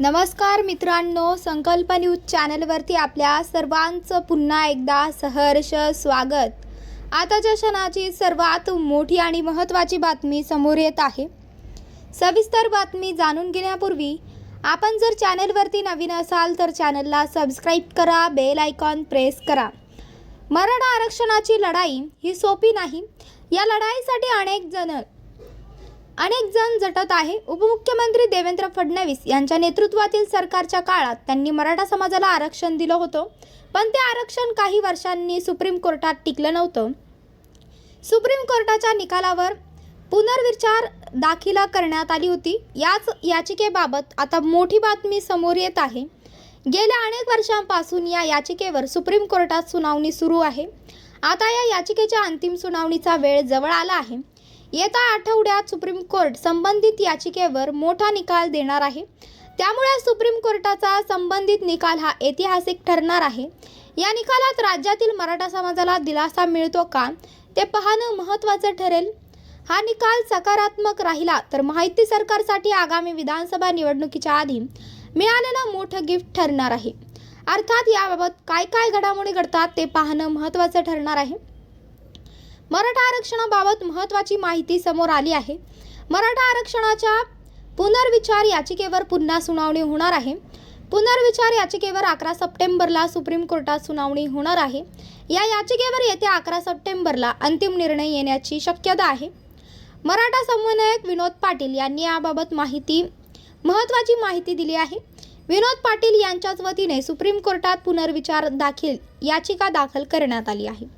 नमस्कार मित्रांनो संकल्प न्यूज चॅनलवरती आपल्या सर्वांचं पुन्हा एकदा सहर्ष स्वागत. आताच्या क्षणाची सर्वात मोठी आणि महत्त्वाची बातमी समोर येत आहे सविस्तर बातमी जाणून घेण्यापूर्वी आपण जर चॅनलवरती नवीन असाल तर चॅनलला सबस्क्राईब करा बेल आयकॉन प्रेस करा. मराठा आरक्षणाची लढाई ही सोपी नाही. या लढाईसाठी अनेक जण अनेक जण जटत आहे. उपमुख्यमंत्री देवेंद्र फडणवीस यांच्या नेतृत्वातील सरकारच्या काळात त्यांनी मराठा समाजाला आरक्षण दिलं होतं. पण ते आरक्षण काही वर्षांनी सुप्रीम कोर्टात टिकलं नव्हतं. सुप्रीम कोर्टाच्या निकालावर पुनर्विचार दाखिला करण्यात आली होती. याच याचिकेबाबत आता मोठी बातमी समोर येत आहे. गेल्या अनेक वर्षांपासून या याचिकेवर सुप्रीम कोर्टात सुनावणी सुरू आहे. आता या याचिकेच्या अंतिम सुनावणीचा वेळ जवळ आला आहे. येत्या आठवड्यात सुप्रीम कोर्ट संबंधित याचिकेवर मोठा निकाल देणार आहे. त्यामुळे सुप्रीम कोर्टाचा संबंधित निकाल हा ऐतिहासिक ठरणार आहे. या निकालात राज्यातील मराठा समाजाला दिलासा मिळतो का ते पाहणं महत्त्वाचं ठरेल. हा निकाल सकारात्मक राहिला तर माहिती सरकारसाठी आगामी विधानसभा निवडणुकीच्या आधी मिळालेलं मोठं गिफ्ट ठरणार आहे. अर्थात याबाबत काय काय घडामोडी घडतात ते पाहणं महत्त्वाचं ठरणार आहे. मराठा आरक्षणाबाबत महत्त्वाची माहिती समोर आली आहे. मराठा आरक्षणाच्या पुनर्विचार याचिकेवर पुन्हा सुनावणी होणार आहे. पुनर्विचार याचिकेवर अकरा सप्टेंबरला सुप्रीम कोर्टात सुनावणी होणार आहे. या याचिकेवर येत्या अकरा सप्टेंबरला अंतिम निर्णय येण्याची शक्यता आहे. मराठा समन्वयक विनोद पाटील यांनी याबाबत माहिती महत्त्वाची माहिती दिली आहे. विनोद पाटील यांच्याच वतीने सुप्रीम कोर्टात पुनर्विचार दाखील याचिका दाखल करण्यात आली आहे.